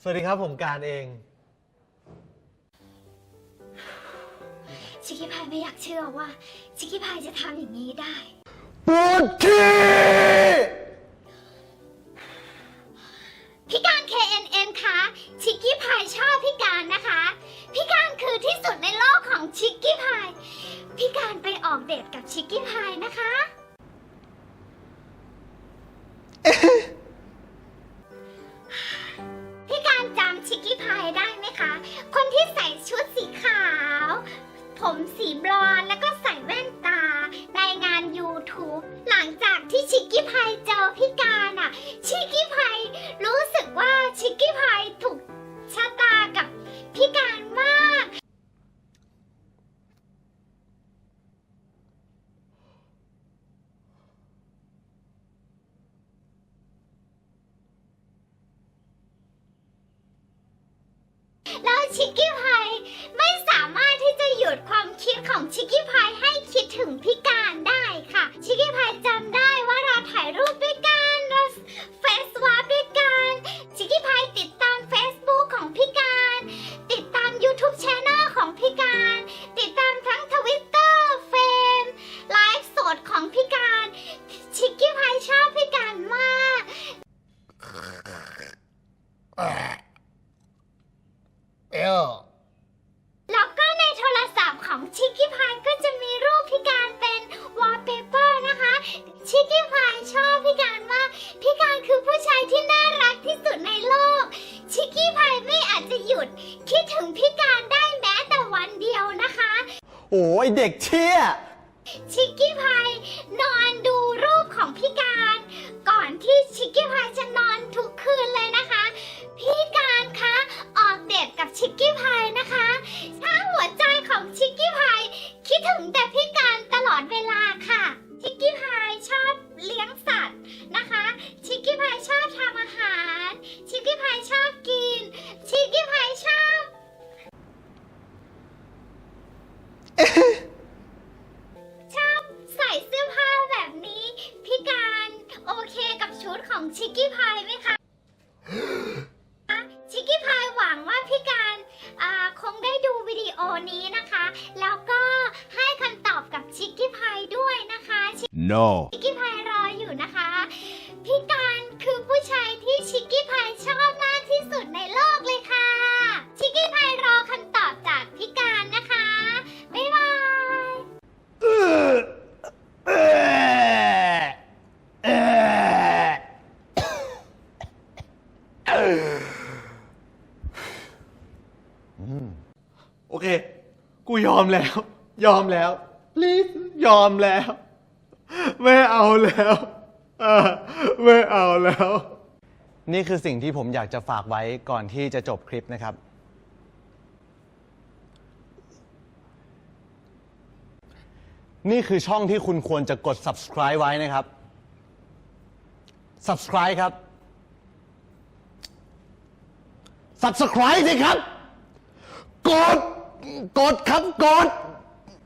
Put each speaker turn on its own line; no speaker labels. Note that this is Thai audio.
สวัสดีครับผมการเอง
ชิคกี้พายไม่อยากเชื่อว่า ชิคกี้พายจะทำอย่างนี้ได้
ปวดขี้
ชิคกี้พายได้ไหมคะ คนที่ใส่ ชิคกี้พายไม่สามารถที่จะหยุดความคิดของชิคกี้พาย ชิคกี้พายชอบพี่การมากพี่การคือผู้ชายที่น่ารักที่สุดในโลก ชิคกี้พายไม่อาจจะหยุด คิดถึงพี่การได้แม้แต่วันเดียวนะคะ
โอ้ยเด็กเชี่ย
ชิคกี้พายนอนดูรูปของพี่การ ก่อนที่ชิคกี้พายจะนอนทุกคืนเลยนะคะ พี่การคะออกเดทกับชิคกี้พายนะคะถ้าหัวใจของชิคกี้พายคิดถึงแต่พี่การตลอดเวลาค่ะ อาหาร ชิคกี้พายชอบกิน ชิคกี้พายชอบชอบใส่เสื้อผ้าแบบนี้ พี่การโอเคกับชุดของชิคกี้พายไหมคะ ชิคกี้พายหวังว่าพี่การคงได้ดูวิดีโอนี้นะคะ แล้วก็ให้คำตอบกับชิคกี้พายด้วยนะคะ
No.
โอเค กูยอมแล้ว ยอมแล้ว please ยอมแล้ว ไม่เอาแล้วเออไม่เอาแล้ว นี่คือสิ่งที่ผมอยากจะฝากไว้ก่อนที่จะจบคลิปนะครับ นี่คือช่องที่คุณควรจะกด subscribe ไว้นะครับ subscribe ครับ subscribe สิครับ กด กดครับกด